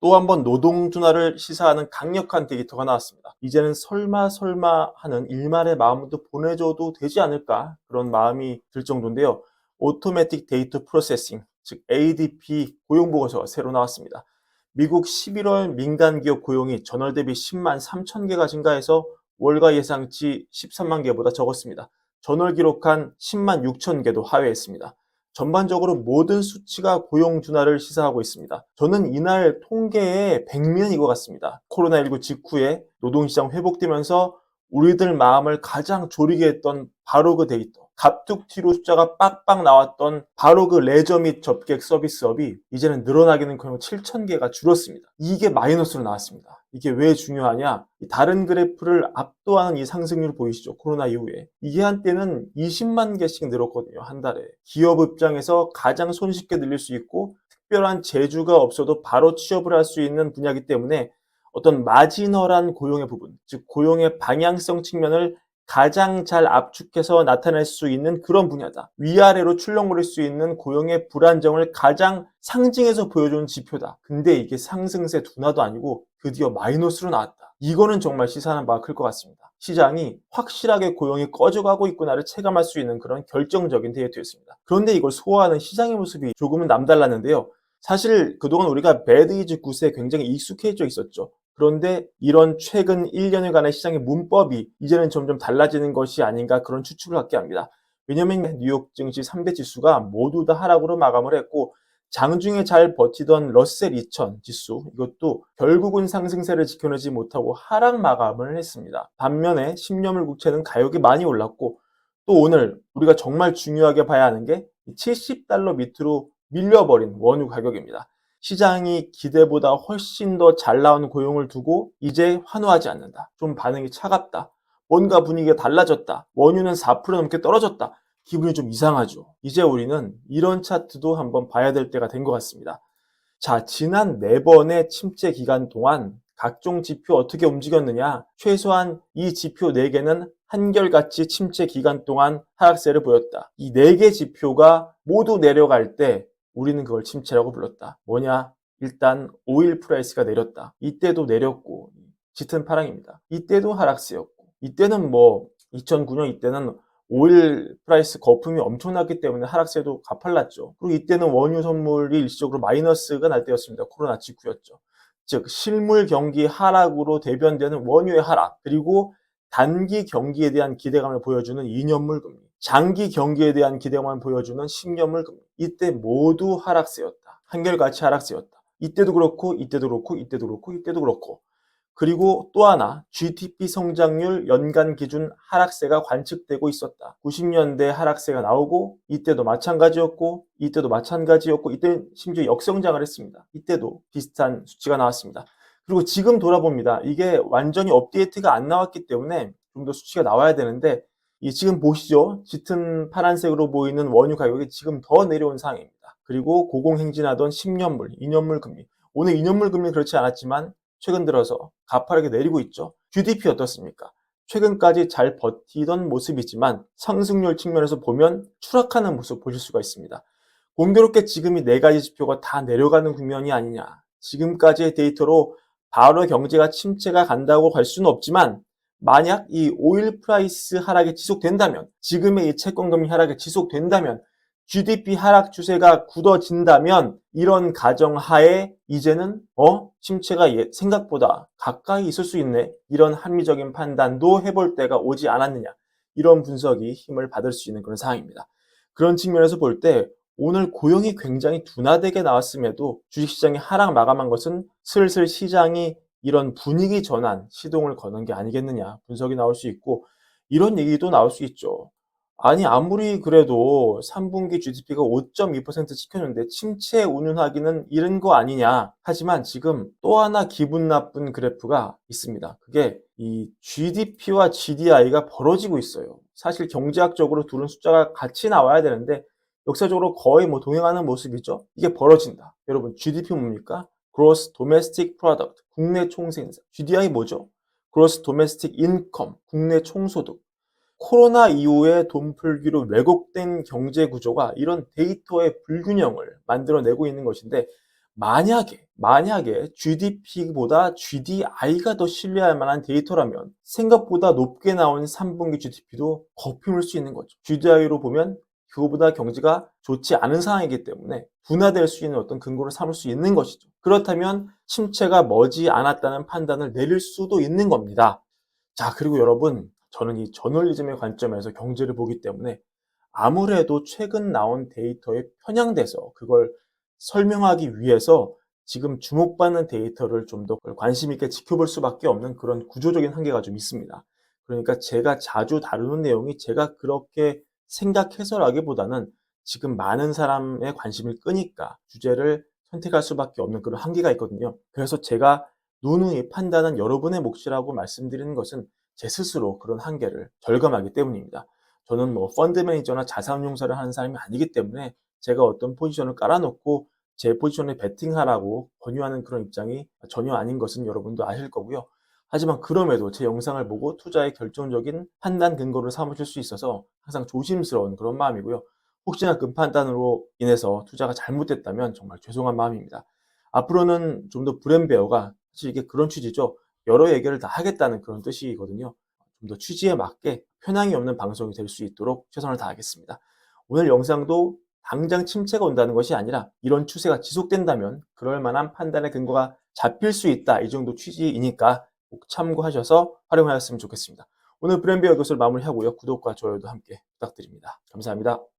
또 한 번 노동 둔화를 시사하는 강력한 데이터가 나왔습니다. 이제는 설마 설마 하는 일말의 마음도 보내줘도 되지 않을까 그런 마음이 들 정도인데요. 오토매틱 데이터 프로세싱, 즉 ADP 고용 보고서가 새로 나왔습니다. 미국 11월 민간 기업 고용이 전월 대비 10만 3천 개가 증가해서 월가 예상치 13만 개보다 적었습니다. 전월 기록한 10만 6천 개도 하회했습니다. 전반적으로 모든 수치가 고용 둔화를 시사하고 있습니다. 저는 이날 통계의 백미는 이거 같습니다. 코로나19 직후에 노동시장 회복되면서 우리들 마음을 가장 졸이게 했던 바로 그 데이터. 갑툭튀로 숫자가 빡빡 나왔던 바로 그 레저 및 접객 서비스업이 이제는 늘어나기는 그냥 7천 개가 줄었습니다. 이게 마이너스로 나왔습니다. 이게 왜 중요하냐? 다른 그래프를 압도하는 이 상승률 보이시죠? 코로나 이후에. 이게 한때는 20만 개씩 늘었거든요. 한 달에. 기업 입장에서 가장 손쉽게 늘릴 수 있고 특별한 재주가 없어도 바로 취업을 할 수 있는 분야이기 때문에 어떤 마지널한 고용의 부분, 즉 고용의 방향성 측면을 가장 잘 압축해서 나타낼 수 있는 그런 분야다. 위아래로 출렁거릴 수 있는 고용의 불안정을 가장 상징해서 보여주는 지표다. 근데 이게 상승세 둔화도 아니고 드디어 마이너스로 나왔다. 이거는 정말 시사하는 바가 클 것 같습니다. 시장이 확실하게 고용이 꺼져가고 있구나를 체감할 수 있는 그런 결정적인 데이터였습니다. 그런데 이걸 소화하는 시장의 모습이 조금은 남달랐는데요. 사실 그동안 우리가 배드 이즈 굿에 굉장히 익숙해져 있었죠. 그런데 이런 최근 1년여간의 시장의 문법이 이제는 점점 달라지는 것이 아닌가 그런 추측을 갖게 합니다. 왜냐하면 뉴욕 증시 3대 지수가 모두 다 하락으로 마감을 했고 장중에 잘 버티던 러셀 2000 지수 이것도 결국은 상승세를 지켜내지 못하고 하락 마감을 했습니다. 반면에 10년물 국채는 가격이 많이 올랐고 또 오늘 우리가 정말 중요하게 봐야 하는 게 70달러 밑으로 밀려버린 원유 가격입니다. 시장이 기대보다 훨씬 더 잘 나온 고용을 두고 이제 환호하지 않는다. 좀 반응이 차갑다. 뭔가 분위기가 달라졌다. 원유는 4% 넘게 떨어졌다. 기분이 좀 이상하죠. 이제 우리는 이런 차트도 한번 봐야 될 때가 된 것 같습니다. 자, 지난 네 번의 침체 기간 동안 각종 지표 어떻게 움직였느냐? 최소한 이 지표 4개는 한결같이 침체 기간 동안 하락세를 보였다. 이 4개 지표가 모두 내려갈 때 우리는 그걸 침체라고 불렀다. 뭐냐? 일단 오일 프라이스가 내렸다. 이때도 내렸고 짙은 파랑입니다. 이때도 하락세였고 이때는 뭐 2009년 이때는 오일 프라이스 거품이 엄청났기 때문에 하락세도 가팔랐죠. 그리고 이때는 원유 선물이 일시적으로 마이너스가 날 때였습니다. 코로나 직후였죠. 즉 실물 경기 하락으로 대변되는 원유의 하락 그리고 단기 경기에 대한 기대감을 보여주는 2년물 금리 장기 경기에 대한 기대감을 보여주는 10년물 금리 이때 모두 하락세였다. 한결같이 하락세였다. 이때도 그렇고 이때도 그렇고 이때도 그렇고 이때도 그렇고 그리고 또 하나 GDP 성장률 연간 기준 하락세가 관측되고 있었다. 90년대 하락세가 나오고 이때도 마찬가지였고 이때도 마찬가지였고 이때 심지어 역성장을 했습니다. 이때도 비슷한 수치가 나왔습니다. 그리고 지금 돌아봅니다. 이게 완전히 업데이트가 안 나왔기 때문에 좀 더 수치가 나와야 되는데 이 지금 보시죠. 짙은 파란색으로 보이는 원유 가격이 지금 더 내려온 상황입니다. 그리고 고공행진하던 10년물, 2년물 금리. 오늘 2년물 금리 그렇지 않았지만 최근 들어서 가파르게 내리고 있죠. GDP 어떻습니까? 최근까지 잘 버티던 모습이지만 상승률 측면에서 보면 추락하는 모습 보실 수가 있습니다. 공교롭게 지금 이 네 가지 지표가 다 내려가는 국면이 아니냐. 지금까지의 데이터로 바로 경제가 침체가 간다고 할 수는 없지만 만약 이 오일 프라이스 하락이 지속된다면 지금의 이 채권 금리 하락이 지속된다면 GDP 하락 추세가 굳어진다면 이런 가정 하에 이제는 어? 침체가 생각보다 가까이 있을 수 있네. 이런 합리적인 판단도 해볼 때가 오지 않았느냐. 이런 분석이 힘을 받을 수 있는 그런 상황입니다. 그런 측면에서 볼 때 오늘 고용이 굉장히 둔화되게 나왔음에도 주식시장이 하락 마감한 것은 슬슬 시장이 이런 분위기 전환, 시동을 거는 게 아니겠느냐 분석이 나올 수 있고 이런 얘기도 나올 수 있죠. 아니 아무리 그래도 3분기 GDP가 5.2% 찍혔는데 침체 운운하기는 이른 거 아니냐. 하지만 지금 또 하나 기분 나쁜 그래프가 있습니다. 그게 이 GDP와 GDI가 벌어지고 있어요. 사실 경제학적으로 둘은 숫자가 같이 나와야 되는데 역사적으로 거의 뭐 동행하는 모습이죠. 이게 벌어진다. 여러분 GDP 뭡니까? Gross Domestic Product, 국내 총생산. GDI 뭐죠? Gross Domestic Income, 국내 총소득. 코로나 이후에 돈풀기로 왜곡된 경제 구조가 이런 데이터의 불균형을 만들어내고 있는 것인데 만약에 만약에 GDP보다 GDI가 더 신뢰할 만한 데이터라면 생각보다 높게 나온 3분기 GDP도 거품일 수 있는 거죠. GDI로 보면 그거보다 경제가 좋지 않은 상황이기 때문에 둔화될 수 있는 어떤 근거를 삼을 수 있는 것이죠. 그렇다면 침체가 머지 않았다는 판단을 내릴 수도 있는 겁니다. 자, 그리고 여러분, 저는 이 저널리즘의 관점에서 경제를 보기 때문에 아무래도 최근 나온 데이터에 편향돼서 그걸 설명하기 위해서 지금 주목받는 데이터를 좀 더 관심 있게 지켜볼 수밖에 없는 그런 구조적인 한계가 좀 있습니다. 그러니까 제가 자주 다루는 내용이 제가 그렇게 생각해서라기보다는 지금 많은 사람의 관심을 끄니까 주제를 선택할 수밖에 없는 그런 한계가 있거든요. 그래서 제가 누누이 판단은 여러분의 몫이라고 말씀드리는 것은 제 스스로 그런 한계를 절감하기 때문입니다. 저는 뭐 펀드 매니저나 자산운용사를 하는 사람이 아니기 때문에 제가 어떤 포지션을 깔아놓고 제 포지션에 베팅하라고 권유하는 그런 입장이 전혀 아닌 것은 여러분도 아실 거고요. 하지만 그럼에도 제 영상을 보고 투자의 결정적인 판단 근거를 삼으실 수 있어서 항상 조심스러운 그런 마음이고요. 혹시나 그 판단으로 인해서 투자가 잘못됐다면 정말 죄송한 마음입니다. 앞으로는 좀 더 브랜베어가 사실 이게 그런 취지죠. 여러 얘기를 다 하겠다는 그런 뜻이거든요. 좀 더 취지에 맞게 편향이 없는 방송이 될 수 있도록 최선을 다하겠습니다. 오늘 영상도 당장 침체가 온다는 것이 아니라 이런 추세가 지속된다면 그럴 만한 판단의 근거가 잡힐 수 있다. 이 정도 취지이니까 꼭 참고하셔서 활용하였으면 좋겠습니다. 오늘 브랜베어 교수를 마무리하고요. 구독과 좋아요도 함께 부탁드립니다. 감사합니다.